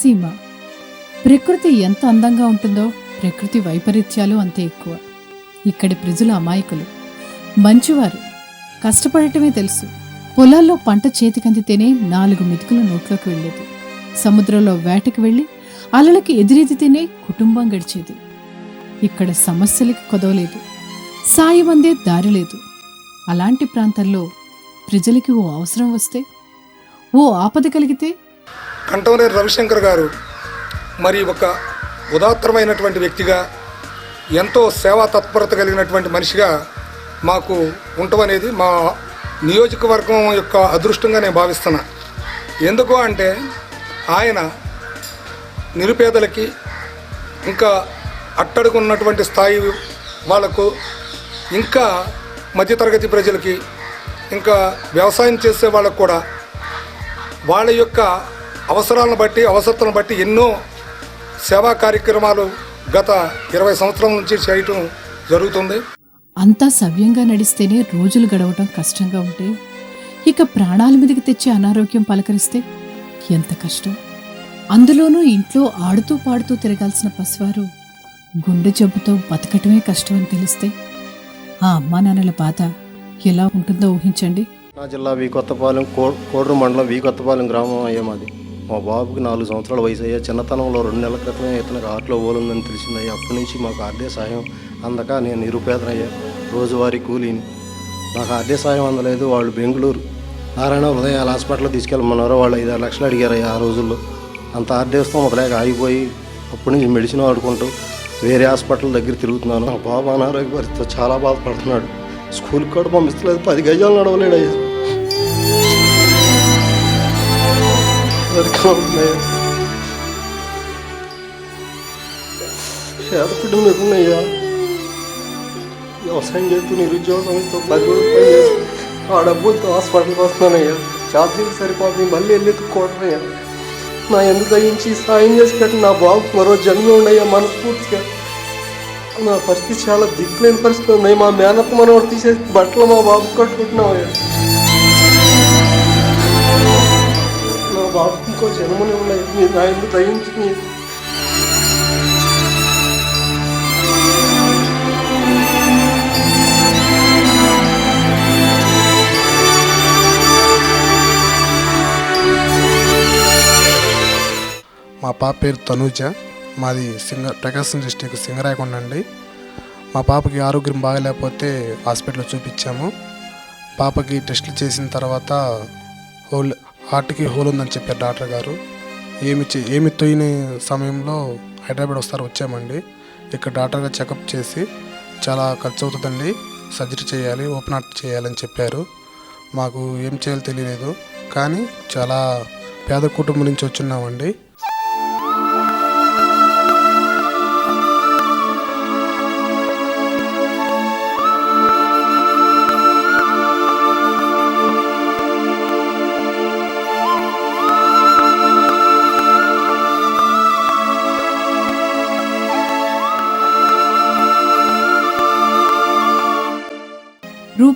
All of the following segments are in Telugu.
దివిసీమ ప్రకృతి ఎంత అందంగా ఉంటుందో ప్రకృతి వైపరీత్యాలు అంతే ఎక్కువ. ఇక్కడి ప్రజలు అమాయకులు. మంచివారు. కష్టపడటమే తెలుసు. పొలాల్లో పంట చేతికందితేనే నాలుగు మెతుకులు నోట్లోకి వెళ్ళేది. సముద్రంలో వేటకు వెళ్ళి అలలకి ఎదురెదితేనే కుటుంబం గడిచేది. ఇక్కడ సమస్యలకి కొదవలేదు. సాయం అందే దారి లేదు. అలాంటి ప్రాంతాల్లో ప్రజలకి ఓ అవసరం వస్తే ఓ ఆపద కలిగితే కంటవనేరు రవిశంకర్ గారు మరి ఒక ఉదాత్తరమైనటువంటి వ్యక్తిగా ఎంతో సేవా తత్పరత కలిగినటువంటి మనిషిగా మాకు ఉండటం మా నియోజకవర్గం యొక్క అదృష్టంగా నేను భావిస్తున్నా. ఎందుకు అంటే ఆయన నిరుపేదలకి ఇంకా అట్టడుకున్నటువంటి స్థాయి వాళ్ళకు ఇంకా మధ్యతరగతి ప్రజలకి ఇంకా వ్యవసాయం చేసే వాళ్ళకు కూడా వాళ్ళ యొక్క అవసరాలను బట్టి అవసరతలను బట్టి ఎన్నో సేవా కార్యక్రమాలు గత ఇరవై సంవత్సరాల నుంచి చేయటం జరుగుతుంది. అంతా సవ్యంగా నడిస్తేనే రోజులు గడవటం కష్టంగా ఉంటే ఇక ప్రాణాల మీదకి తెచ్చే అనారోగ్యం పలకరిస్తే ఎంత కష్టం. అందులోనూ ఇంట్లో ఆడుతూ పాడుతూ తిరగాల్సిన పసివారు గుండె జబ్బుతో బతకటమే కష్టం అని తెలిస్తే ఆ అమ్మా నాన్నల బాధ ఎలా ఉంటుందో ఊహించండి. నా జిల్లా వి కొత్తపాలెం కో- కోడూరు మండలం వి కొత్తపాలెం గ్రామం అయ్యా మాది. మా బాబుకి నాలుగు సంవత్సరాల వయసు అయ్యా. చిన్నతనంలో రెండు నెలల క్రితమే ఇతనికి ఆటలో ఓలుందని తెలిసిందయ్యా అప్పటి నుంచి మాకు ఆర్థిక సహాయం అందక నేను నిరుపేదనయ్యా రోజువారీ కూలీని. నాకు ఆర్థిక సహాయం అందలేదు. వాళ్ళు బెంగళూరు నారాయణ హృదయాల హాస్పిటల్లో తీసుకెళ్ళమన్నారు. వాళ్ళు ఐదు ఆరు లక్షలు అడిగారయ్యా ఆ రోజుల్లో. అంత ఆర్థిక మొదలేక ఆగిపోయి అప్పటి నుంచి మెడిసిన్ వాడుకుంటూ వేరే హాస్పిటల్ దగ్గర తిరుగుతున్నాను. మా బాబు అనారోగ్య పరిస్థితి చాలా బాధపడుతున్నాడు. స్కూల్కి కూడా పంపిస్తలేదు. పది గజాలు నడవలేడయ్యా. వరకు ఉన్నాయా పేద కుటుంబం ఉన్నాయా వ్యవసాయం చేస్తూ నిరుద్యోగ సమస్యతో పది రోజులు పని చేసి ఆ డబ్బులతో హాస్పిటల్కి వస్తున్నానయ్యా ఛార్జీలు సరిపోతుంది మళ్ళీ వెళ్ళి ఎత్తుక్కోవడమయ్యా నా ఎందుకు దయించి సాయం చేసి పెట్టి నా బాబు మరో జన్మ ఉండయ్యా మనస్ఫూర్తిగా నా పరిస్థితి చాలా దిక్కులేని పరిస్థితి ఉన్నాయి మా మేనత్త మనవాడు తీసేసి బట్టలు మా బాబు కట్టుకుంటున్నామయ్యా నా బాబు ఇంకో జన్మనే ఉన్నాయి మీరు దయించి నీ మా పాప పేరు తనూజ. మాది సింగ ప్రకాశం డిస్టిక్ సింగరాయకొండ అండి. మా పాపకి ఆరోగ్యం బాగలేకపోతే హాస్పిటల్లో చూపించాము. పాపకి టెస్టులు చేసిన తర్వాత హోల్ హార్ట్కి హోల్ ఉందని చెప్పారు డాక్టర్ గారు. ఏమి చే- ఏమి తొయ్యని సమయంలో హైదరాబాద్ వస్తారు వచ్చామండి. ఇక్కడ డాక్టర్ గారు చెకప్ చేసి చాలా ఖర్చు అవుతుందండి సర్జరీ చేయాలి ఓపెన్ హార్ట్ చేయాలని చెప్పారు. మాకు ఏం చేయాలో తెలియలేదు. కానీ చాలా పేద కుటుంబం నుంచి వచ్చున్నామండి.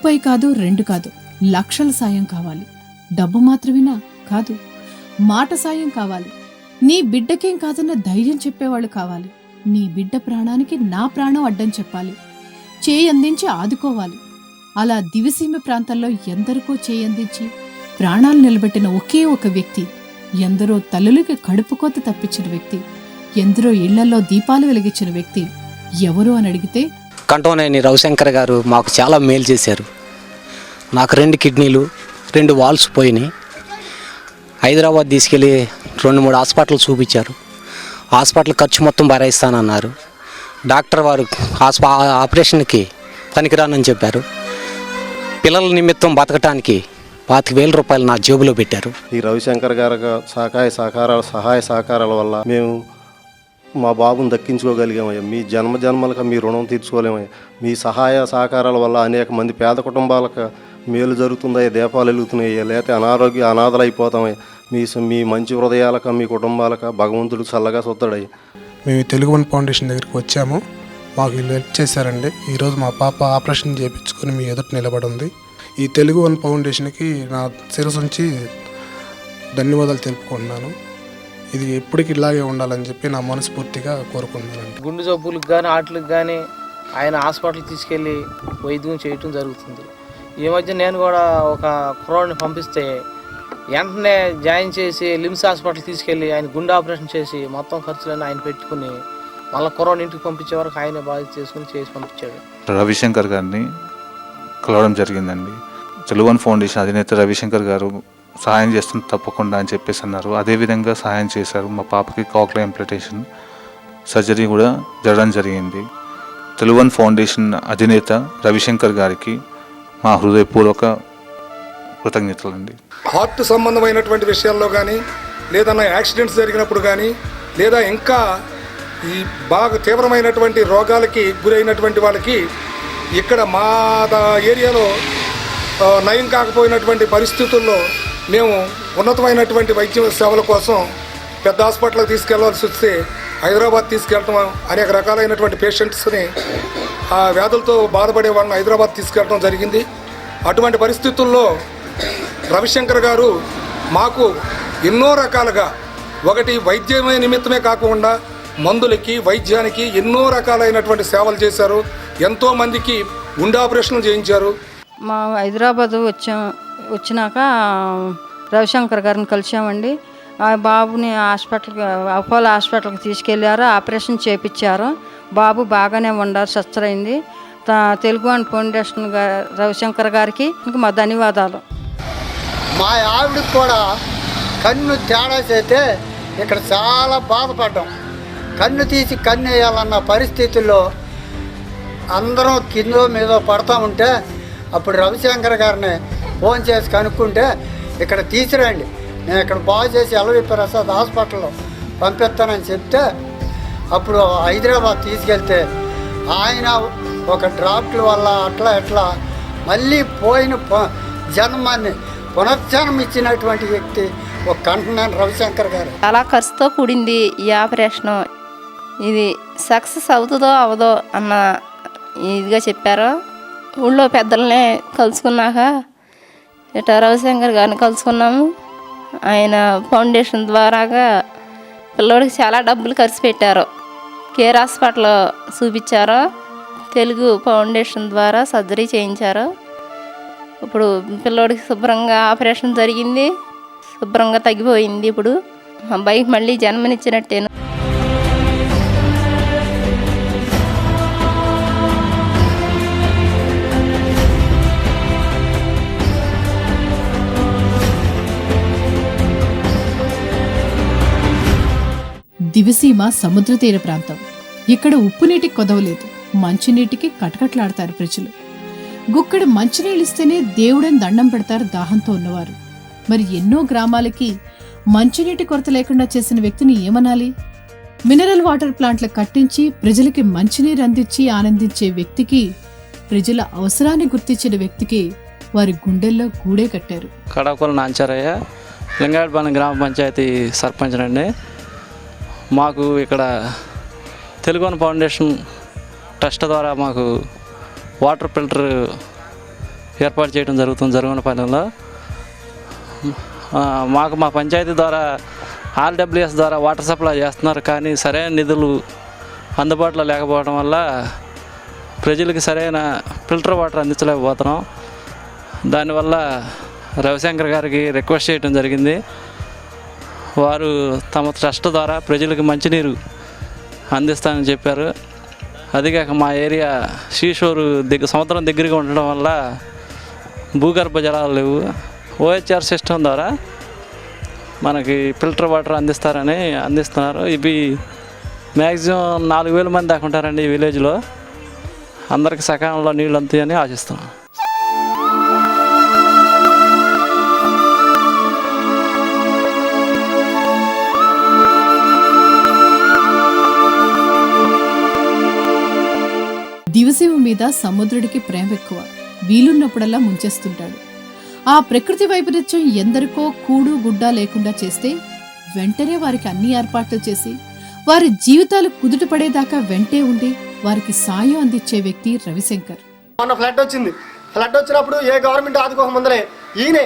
రూపాయి కాదు రెండు కాదు. లక్షల సాయం కావాలి. డబ్బు మాత్రమేనా? కాదు. మాట సాయం కావాలి. నీ బిడ్డకేం కాదన్న ధైర్యం చెప్పేవాళ్ళు కావాలి. నీ బిడ్డ ప్రాణానికి నా ప్రాణం అడ్డం చెప్పాలి. చేయి అందించి ఆదుకోవాలి. అలా దివిసీమ ప్రాంతాల్లో ఎందరికో చేయి అందించి ప్రాణాలు నిలబెట్టిన ఒకే ఒక వ్యక్తి ఎందరో తల్లులకి కడుపుకోత తప్పించిన వ్యక్తి ఎందరో ఇళ్ళలో దీపాలు వెలిగించిన వ్యక్తి ఎవరు అని అడిగితే కంటోనేని రవిశంకర్ గారు మాకు చాలా మేలు చేశారు. నాకు రెండు కిడ్నీలు రెండు వాల్స్ పోయినాయి. హైదరాబాద్ తీసుకెళ్ళి రెండు మూడు హాస్పిటల్ చూపించారు. హాస్పిటల్ ఖర్చు మొత్తం భరాయిస్తానన్నారు డాక్టర్ వారు హాస్ప ఆపరేషన్కి పనికిరానని చెప్పారు. పిల్లల నిమిత్తం బతకటానికి పాతిక వేల రూపాయలు నా జేబులో పెట్టారు. ఈ రవిశంకర్ గారు సహకాయ సహకారాల సహాయ సహకారాల వల్ల మేము మా బాబుని దక్కించుకోగలిగామయ్యా. మీ జన్మ జన్మలకు మీ రుణం తీర్చుకోలేమయ్యా. మీ సహాయ సహకారాల వల్ల అనేక మంది పేద కుటుంబాలకు మేలు జరుగుతుందయ్యా. దీపాలు వెలుగుతున్నాయ్యా. లేకపోతే అనారోగ్య అనాథలు అయిపోతామయ్యా మీ మీ మంచి హృదయాలకు మీ కుటుంబాలకు భగవంతుడు చల్లగా సొత్తాడయ్యా. మేము తెలుగు వన్ ఫౌండేషన్ దగ్గరికి వచ్చాము. మాకు వీళ్ళు హెల్ప్ చేశారండి. ఈరోజు మా పాప ఆపరేషన్ చేయించుకొని మీ ఎదుట నిలబడి ఉంది ఈ తెలుగు వన్ ఫౌండేషన్కి నా శిరసు నుంచి ధన్యవాదాలు తెలుపుకుంటున్నాను. ఇది ఎప్పటికి ఇలాగే ఉండాలని చెప్పి నా మనస్ఫూర్తిగా కోరుకుంటున్నాను గుండె జబ్బులకు కానీ వాటికి కానీ ఆయన హాస్పిటల్ తీసుకెళ్ళి వైద్యం చేయటం జరుగుతుంది. ఈ మధ్య నేను కూడా ఒక కుర్రాడిని పంపిస్తే వెంటనే జాయిన్ చేసి లిమ్స్ హాస్పిటల్ తీసుకెళ్ళి ఆయన గుండె ఆపరేషన్ చేసి మొత్తం ఖర్చులన్నీ ఆయన పెట్టుకుని మళ్ళీ కుర్రాడిని ఇంటికి పంపించే వరకు ఆయనే బాధ్యత చేసుకుని చేసి పంపించాడు. రవిశంకర్ గారిని కలవడం జరిగిందండి. తెలుగువన్ ఫౌండేషన్ అధినేత రవిశంకర్ గారు సహాయం చేస్తుంది తప్పకుండా అని చెప్పేసి అన్నారు. అదేవిధంగా సహాయం చేశారు. మా పాపకి కాక్ల ఇంప్లిటేషన్ సర్జరీ కూడా జరగడం జరిగింది. తెలుగువన్ ఫౌండేషన్ అధినేత రవిశంకర్ గారికి మా హృదయపూర్వక కృతజ్ఞతలండి. హార్ట్ సంబంధమైనటువంటి విషయాల్లో కానీ లేదన్నా యాక్సిడెంట్స్ జరిగినప్పుడు కానీ లేదా ఇంకా ఈ బాగా తీవ్రమైనటువంటి రోగాలకి గురైనటువంటి వాళ్ళకి ఇక్కడ మా ఏరియాలో నయం కాకపోయినటువంటి పరిస్థితుల్లో మేము ఉన్నతమైనటువంటి వైద్య సేవల కోసం పెద్ద హాస్పిటల్కి తీసుకెళ్ళాల్సి వస్తే హైదరాబాద్ తీసుకెళ్ళటం అనేక రకాలైనటువంటి పేషెంట్స్ని ఆ వ్యాధులతో బాధపడే వాళ్ళని హైదరాబాద్ తీసుకెళ్ళడం జరిగింది. అటువంటి పరిస్థితుల్లో రవిశంకర్ గారు మాకు ఎన్నో రకాలుగా ఒకటి వైద్యమే నిమిత్తమే కాకుండా మందులకి వైద్యానికి ఎన్నో రకాలైనటువంటి సేవలు చేశారు. ఎంతో మందికి గుండె ఆపరేషన్లు చేయించారు. మా హైదరాబాద్ వచ్చాం. వచ్చినాక రవిశంకర్ గారిని కలిసామండి ఆ బాబుని హాస్పిటల్కి అపోలో హాస్పిటల్కి తీసుకెళ్ళారు ఆపరేషన్ చేపించారు బాబు బాగానే ఉండారు సచ్చరైంది అయింది తెలుగు అండ్ ఫౌండేషన్ గారు రవిశంకర్ గారికి ఇంక మా ధన్యవాదాలు. మా ఆవిడకి కూడా కన్ను తేడా చేస్తే ఇక్కడ చాలా బాధపడ్డాం. కన్ను తీసి కన్ను వేయాలన్న పరిస్థితుల్లో అందరం కిందో మీద పడతా ఉంటే అప్పుడు రవిశంకర్ గారిని ఫోన్ చేసి కనుక్కుంటే ఇక్కడ తీసిరండి. నేను ఇక్కడ బాగు చేసి ఎల్వి ప్రసాద్ హాస్పిటల్లో పంపిస్తానని చెప్తే అప్పుడు హైదరాబాద్ తీసుకెళ్తే ఆయన ఒక డ్రాఫ్ట్ల వల్ల అట్లా ఎట్లా మళ్ళీ పోయిన జన్మాన్ని పునర్జన్మ ఇచ్చినటువంటి వ్యక్తి ఒక కంటనని రవిశంకర్ గారు. చాలా ఖర్చుతో కూడింది ఈ ఆపరేషన్. ఇది సక్సెస్ అవుతుందో అవదో అన్న ఇదిగా చెప్పారు. ఊళ్ళో పెద్దల్ని కలుసుకున్నాక ఇట్లా రవిశంకర్ గారిని కలుసుకున్నాము. ఆయన ఫౌండేషన్ ద్వారాగా పిల్లోడికి చాలా డబ్బులు ఖర్చు పెట్టారు. కేర్ హాస్పిటల్ చూపించారు. తెలుగు ఫౌండేషన్ ద్వారా సర్జరీ చేయించారు. ఇప్పుడు పిల్లోడికి శుభ్రంగా ఆపరేషన్ జరిగింది. శుభ్రంగా తగ్గిపోయింది ఇప్పుడు. అబ్బాయికి మళ్ళీ జన్మనిచ్చినట్టేను. దివిసీమ సముద్ర తీర ప్రాంతం. ఇక్కడ ఉప్పు నీటికి కొదవలేదు మంచినీటికి కటకట్లాడతారు ప్రజలు. గుక్కడి మంచినీళ్ళిస్తేనే దేవుడని దండం పెడతారు దాహంతో ఉన్నవారు. మరి ఎన్నో గ్రామాలకి మంచినీటి కొరత లేకుండా చేసిన వ్యక్తిని ఏమనాలి? మినరల్ వాటర్ ప్లాంట్లు కట్టించి ప్రజలకి మంచినీరు అందించి ఆనందించే వ్యక్తికి ప్రజల అవసరాన్ని గుర్తించిన వ్యక్తికి వారి గుండెల్లో గూడే కట్టారు. కడాకుల నాంచారయ్య లింగాయపాలెం గ్రామ పంచాయతీ సర్పంచ్ అండి మాకు ఇక్కడ తెలుగువన్ ఫౌండేషన్ ట్రస్ట్ ద్వారా మాకు వాటర్ ఫిల్టర్ ఏర్పాటు చేయడం జరుగుతుంది జరుగునపాలెంలో ఆ, మాకు మా పంచాయతీ ద్వారా ఆర్డబ్ల్యూఎస్ ద్వారా వాటర్ సప్లై చేస్తున్నారు కానీ సరైన నిధులు అందుబాటులో లేకపోవడం వల్ల ప్రజలకి సరైన ఫిల్టర్ వాటర్ అందించలేకపోతున్నాం. దానివల్ల రవిశంకర్ గారికి రిక్వెస్ట్ చేయడం జరిగింది. వారు తమ ట్రస్ట్ ద్వారా ప్రజలకు మంచినీరు అందిస్తానని చెప్పారు. అదిగాక మా ఏరియా శ్రీషోరు దగ్గర సముద్రం దగ్గరగా ఉండడం వల్ల భూగర్భ జలాలు లేవు. ఓహెచ్ఆర్ సిస్టమ్ ద్వారా మనకి ఫిల్టర్ వాటర్ అందిస్తారని అందిస్తున్నారు. ఇవి మ్యాక్సిమం నాలుగు వేల మంది దాకా ఉంటారండి ఈ విలేజ్లో. అందరికి సకాలంలో నీళ్ళు అందుతాయని ఆశిస్తున్నాం. మీద సముద్రుడికి ప్రేమ ఎక్కువ. వీలున్నప్పుడల్లా ముంచేస్తుంటాడు. ఆ ప్రకృతి వైపరీత్యం ఎందరికో కూడు గుడ్డ లేకుండా చేస్తే వెంటనే వారికి అన్ని ఏర్పాట్లు చేసి వారి జీవితాలు కుదుట పడేదాకా వెంటే ఉండి వారికి సాయం అందించే వ్యక్తి రవిశంకర్. మొన్న ఫ్లడ్ వచ్చింది. ఫ్లడ్ వచ్చినప్పుడు ఏ గవర్నమెంట్ ఆదుకోక ముందరే ఈయనే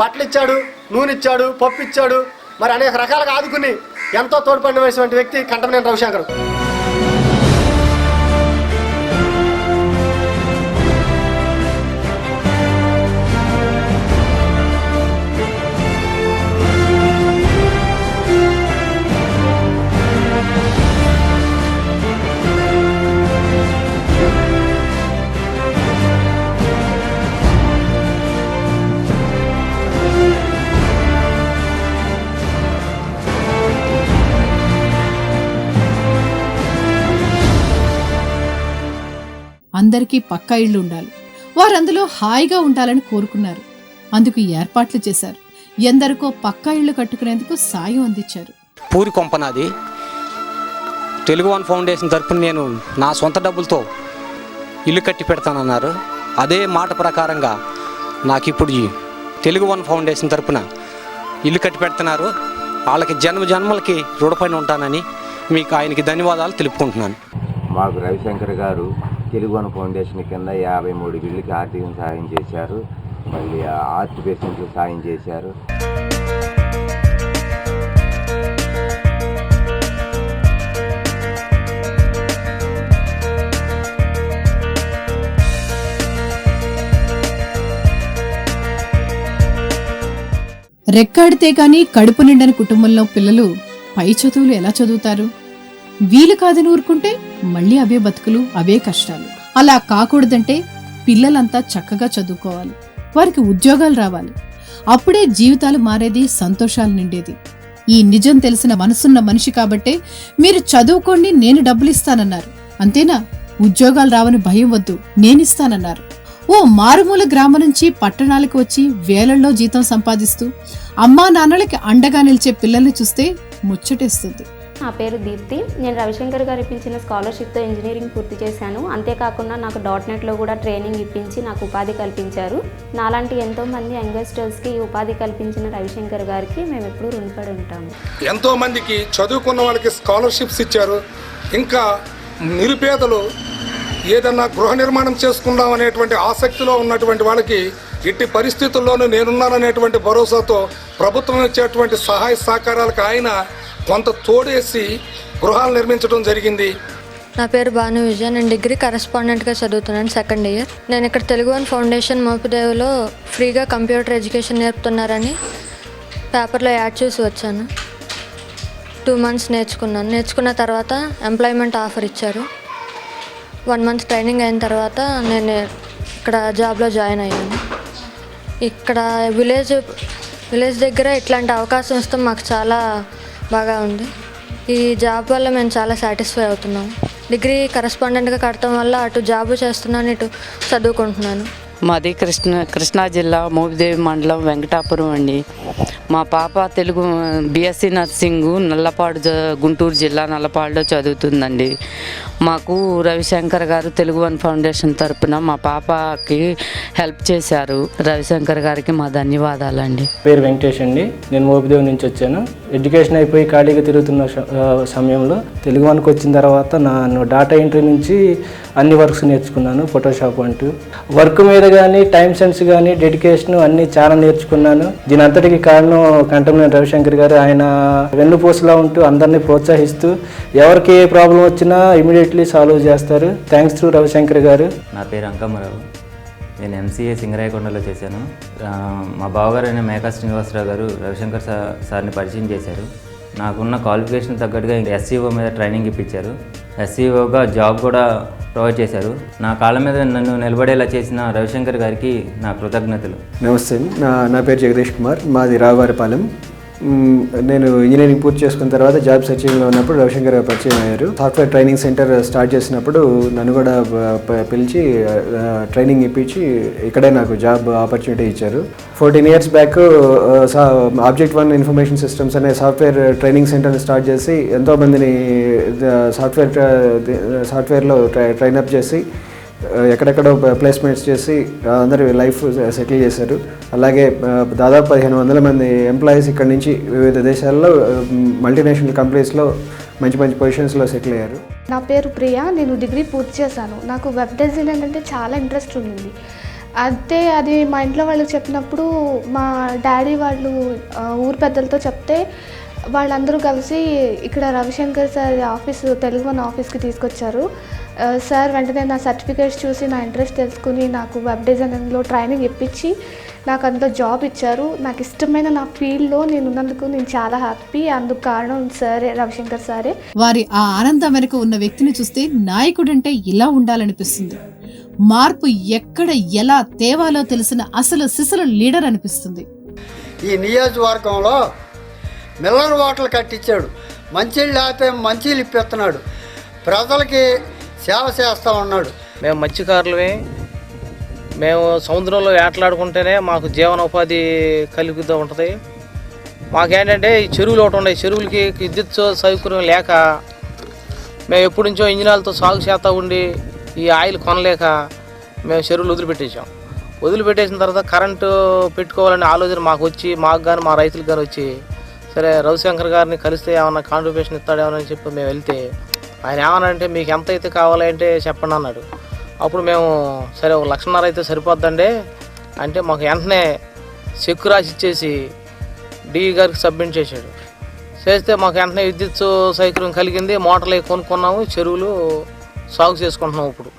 బట్టలు ఇచ్చాడు నూనె ఇచ్చాడు పప్పు ఇచ్చాడు మరి అనేక రకాలుగా ఆదుకుని ఎంతో తోడ్పడినటువంటి వ్యక్తి కంటమనేని రవిశంకర్. అందరికీ పక్కా ఇళ్ళు ఉండాలి. వారందులో హాయిగా ఉండాలని కోరుకున్నారు. అందుకు ఏర్పాట్లు చేశారు. ఎందరికో పక్కా ఇళ్ళు కట్టుకునేందుకు సాయం అందించారు. పూరి కొంపనాది. తెలుగు వన్ ఫౌండేషన్ తరపున నేను నా సొంత డబ్బులతో ఇల్లు కట్టి పెడతానన్నారు. అదే మాట ప్రకారంగా నాకు ఇప్పుడు తెలుగు వన్ ఫౌండేషన్ తరపున ఇల్లు కట్టి పెడుతున్నారు. వాళ్ళకి జన్మ జన్మలకి రుణపైన ఉంటానని మీకు ఆయనకి ధన్యవాదాలు తెలుపుకుంటున్నాను. మాకు రవిశంకర్ గారు తెలుగువన ఫౌండేషన్ కింద యాభై మూడు బిల్లుకి ఆర్థిక సహాయం చేశారు. మళ్ళీ ఆర్ట్ పేషెంట్లకు సాయం చేశారు. రెక్కాడితే కానీ కడుపు నిండని కుటుంబంలో పిల్లలు పై చదువులు ఎలా చదువుతారు? వీలు కాదని ఊరుకుంటే మళ్ళీ అవే బతుకులు అవే కష్టాలు. అలా కాకూడదంటే పిల్లలంతా చక్కగా చదువుకోవాలి. వారికి ఉద్యోగాలు రావాలి. అప్పుడే జీవితాలు మారేది సంతోషాలు నిండేది. ఈ నిజం తెలిసిన మనసున్న మనిషి కాబట్టే మీరు చదువుకోండి నేను డబ్బులు ఇస్తానన్నారు అంతేనా? ఉద్యోగాలు రావని భయం వద్దు నేనిస్తానన్నారు. ఓ మారుమూల గ్రామం నుంచి పట్టణాలకు వచ్చి వేలల్లో జీతం సంపాదిస్తూ అమ్మా నాన్నలకి అండగా నిలిచే పిల్లల్ని చూస్తే ముచ్చటేస్తుంది. నా పేరు దీప్తి. నేను రవిశంకర్ గారు ఇప్పించిన స్కాలర్షిప్తో ఇంజనీరింగ్ పూర్తి చేశాను. అంతేకాకుండా నాకు. డాట్ నెట్లో కూడా ట్రైనింగ్ ఇప్పించి నాకు ఉపాధి కల్పించారు. నాలాంటి ఎంతోమంది యంగస్టర్స్కి ఈ ఉపాధి కల్పించిన రవిశంకర్ గారికి మేము ఎప్పుడూ రుణపడి ఉంటాము. ఎంతోమందికి చదువుకున్న వాళ్ళకి స్కాలర్షిప్స్ ఇచ్చారు. ఇంకా నిరుపేదలు ఏదన్నా గృహ నిర్మాణం చేసుకుందాం అనేటువంటి ఆసక్తిలో ఉన్నటువంటి వాళ్ళకి ఇట్టి పరిస్థితుల్లోనూ నేనున్నాననేటువంటి భరోసాతో ప్రభుత్వం ఇచ్చేటువంటి సహాయ సహకారాలకు ఆయన కొంత తోడేసి గృహాలు నిర్మించడం జరిగింది. నా పేరు భాను విజయ. నేను డిగ్రీ కరెస్పాండెంట్గా చదువుతున్నాను సెకండ్ ఇయర్. నేను ఇక్కడ తెలుగు వన్ ఫౌండేషన్ మోపిదేవిలో ఫ్రీగా కంప్యూటర్ ఎడ్యుకేషన్ నేర్పుతున్నారని పేపర్లో యాడ్ చూసి వచ్చాను. టూ మంత్స్ నేర్చుకున్నాను. నేర్చుకున్న తర్వాత ఎంప్లాయ్మెంట్ ఆఫర్ ఇచ్చారు. వన్ మంత్ ట్రైనింగ్ అయిన తర్వాత నేను ఇక్కడ జాబ్లో జాయిన్ అయ్యాను. ఇక్కడ విలేజ్ విలేజ్ దగ్గర ఇట్లాంటి అవకాశం ఇస్తే మాకు చాలా బాగా ఉంది. ఈ జాబ్ వల్ల మేము చాలా సాటిస్ఫై అవుతున్నాం. డిగ్రీ కరస్పాండెంట్గా కడటం వల్ల అటు జాబ్ చేస్తున్నాను ఇటు చదువుకుంటున్నాను. మాది కృష్ణ కృష్ణా జిల్లా మోపిదేవి మండలం వెంకటాపురం అండి. మా పాప తెలుగు బీఎస్సీ నర్సింగ్ నల్లపాడు గుంటూరు జిల్లా నల్లపాడులో చదువుతుందండి. మాకు రవిశంకర్ గారు తెలుగు వన్ ఫౌండేషన్ తరపున మా పాపకి హెల్ప్ చేశారు. రవిశంకర్ గారికి మా ధన్యవాదాలండి. పేరు వెంకటేష్ అండి. నేను మోపిదేవి నుంచి వచ్చాను. ఎడ్యుకేషన్ అయిపోయి ఖాళీగా తిరుగుతున్న సమయంలో తెలుగు వన్కి వచ్చిన తర్వాత నేను డాటా ఎంట్రీ నుంచి అన్ని వర్క్స్ నేర్చుకున్నాను. ఫోటోషాప్ అంటూ వర్క్ మీద కానీ టైం సెన్స్ కానీ డెడికేషన్ అన్నీ చాలా నేర్చుకున్నాను. దీని అంతటికి కారణం కంటమనేని రవిశంకర్ గారు. ఆయన వెన్నుపూసలా ఉంటూ అందరినీ ప్రోత్సహిస్తూ ఎవరికి ఏ ప్రాబ్లం వచ్చినా ఇమీడియట్లీ సాల్వ్ చేస్తారు. Thanks to Ravishankar garu. నా పేరు అంకమ్మరావు నేను ఎంసీఏ సింగరాయకొండలో చేశాను. మా బావగారు అయిన మేకా శ్రీనివాసరావు గారు రవిశంకర్ సార్ సార్ని పరిచయం చేశారు. నాకున్న క్వాలిఫికేషన్ తగ్గట్టుగా ఎస్సీఓ మీద ట్రైనింగ్ ఇప్పించారు. ఎస్సీఓగా జాబ్ కూడా ప్రొవైడ్ చేశారు. నా కాళ్ళ మీద నన్ను నిలబడేలా చేసిన రవిశంకర్ గారికి నా కృతజ్ఞతలు. నమస్తే. నా నా పేరు జగదీష్ కుమార్. మాది రావువారిపాలెం. మ్, నేను ఇంజనీరింగ్ పూర్తి చేసుకున్న తర్వాత జాబ్ సెర్చింగ్లో ఉన్నప్పుడు రవిశంకర్ గారు పరిచయం అయ్యారు. సాఫ్ట్వేర్ ట్రైనింగ్ సెంటర్ స్టార్ట్ చేసినప్పుడు నన్ను కూడా పిలిచి ట్రైనింగ్ ఇప్పించి ఇక్కడే నాకు జాబ్ ఆపర్చునిటీ ఇచ్చారు. Fourteen years back object one information systems అనే సాఫ్ట్వేర్ ట్రైనింగ్ సెంటర్ని స్టార్ట్ చేసి ఎంతోమందిని సాఫ్ట్వేర్ సాఫ్ట్వేర్లో ట్రై అప్ చేసి ఎక్కడెక్కడో ప్లేస్మెంట్స్ చేసి అందరి లైఫ్ సెటిల్ చేశారు. అలాగే దాదాపు పదిహేను వందల మంది ఎంప్లాయీస్ ఇక్కడ నుంచి వివిధ దేశాల్లో మల్టీనేషనల్ కంపెనీస్లో మంచి మంచి పొజిషన్స్లో సెటిల్ అయ్యారు. నా పేరు ప్రియా నేను డిగ్రీ పూర్తి చేశాను. నాకు వెబ్ డిజైన్ అంటే చాలా ఇంట్రెస్ట్ ఉండింది. అయితే అది మా ఇంట్లో వాళ్ళకి చెప్పినప్పుడు మా డాడీ వాళ్ళు ఊరు పెద్దలతో చెప్తే వాళ్ళందరూ కలిసి ఇక్కడ Ravishankar sir office Telugu one ఆఫీస్కి తీసుకొచ్చారు. సార్ వెంటనే నా సర్టిఫికేట్స్ చూసి నా ఇంట్రెస్ట్ తెలుసుకుని నాకు వెబ్ డిజైనింగ్లో ట్రైనింగ్ ఇప్పించి నాకు అందులో జాబ్ ఇచ్చారు. నాకు ఇష్టమైన నా ఫీల్డ్లో నేను ఉన్నందుకు నేను చాలా హ్యాపీ. అందుకు కారణం సరే రవిశంకర్ సారే. వారి ఆ ఆనందం వెనుక ఉన్న వ్యక్తిని చూస్తే నాయకుడంటే ఇలా ఉండాలనిపిస్తుంది. మార్పు ఎక్కడ ఎలా తేవాలో తెలిసిన అసలు సిసలు లీడర్ అనిపిస్తుంది. ఈ నియోజకవర్గంలో మిల్లర్ వాటర్లు కట్టించాడు. మంచిళ్ళు ఆపే మంచిలు ఇప్పిస్తున్నాడు. ప్రజలకి సేవ చేస్తూ ఉన్నాడు. మేము మత్స్యకారులమే మేము సముద్రంలో వేటలాడుకుంటేనే మాకు జీవనోపాధి కలుగుతూ ఉంటుంది. మాకేంటంటే ఈ చెరువులు ఒకటి ఉన్నాయి. చెరువులకి విద్యుత్ సౌకర్యం లేక మేము ఎప్పటి నుంచో ఇంజినాలతో సాగు చేస్తూ ఉండి ఈ ఆయిల్ కొనలేక మేము చెరువులు వదిలిపెట్టేసాం వదిలిపెట్టేసిన తర్వాత కరెంటు పెట్టుకోవాలనే ఆలోచన మాకు వచ్చి మాకు కానీ మా రైతులకు కానీ వచ్చి సరే రవిశంకర్ గారిని కలిస్తే ఏమన్నా కాంట్రిబ్యూషన్ ఇస్తాడేమో అని చెప్పి మేము వెళ్తే ఆయన ఏమనంటే మీకు ఎంత అయితే కావాలంటే చెప్పండి అన్నాడు. అప్పుడు మేము సరే ఒక లక్షన్నర అయితే సరిపోద్దండి అంటే మాకు వెంటనే చెక్కు రాసి ఇచ్చేసి డిఈ గారికి సబ్మిట్ చేశాడు. చేస్తే మాకు వెంటనే విద్యుత్ సౌకర్యం కలిగింది మోటార్లు అవి కొనుక్కున్నాము చెరువులు సాగు చేసుకుంటున్నాం ఇప్పుడు.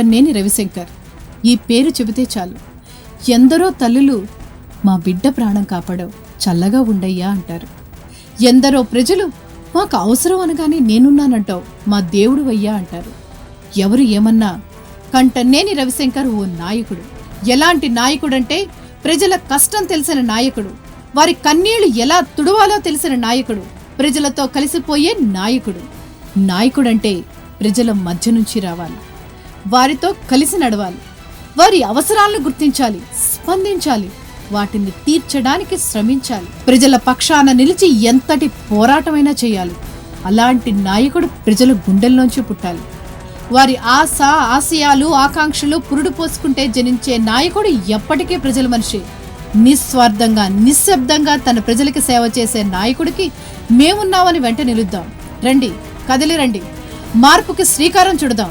కంటన్నేని రవిశంకర్ ఈ పేరు చెబితే చాలు. ఎందరో తల్లులు మా బిడ్డ ప్రాణం కాపాడవు చల్లగా ఉండయ్యా అంటారు. ఎందరో ప్రజలు మాకు అవసరం అనగానే నేనున్నానంటావు మా దేవుడు అయ్యా అంటారు. ఎవరు ఏమన్నా కంటన్నేని రవిశంకర్ ఓ నాయకుడు. ఎలాంటి నాయకుడంటే ప్రజల కష్టం తెలిసిన నాయకుడు. వారి కన్నీళ్ళు ఎలా తుడవాలో తెలిసిన నాయకుడు. ప్రజలతో కలిసిపోయే నాయకుడు. నాయకుడంటే ప్రజల మధ్య నుంచి రావాలి. వారితో కలిసి నడవాలి. వారి అవసరాలను గుర్తించాలి స్పందించాలి వాటిని తీర్చడానికి శ్రమించాలి. ప్రజల పక్షాన నిలిచి ఎంతటి పోరాటమైనా చేయాలి. అలాంటి నాయకుడు ప్రజల గుండెల్లోంచి పుట్టాలి. వారి ఆశ ఆశయాలు ఆకాంక్షలు పురుడు పోసుకుంటే జనించే నాయకుడు ఎప్పటికీ ప్రజల మనిషి. నిస్వార్థంగా నిశ్శబ్దంగా తన ప్రజలకి సేవ చేసే నాయకుడికి మేమున్నామని వెంట నిలుద్దాం. రండి కదిలి రండి. మార్పుకి శ్రీకారం చుడదాం.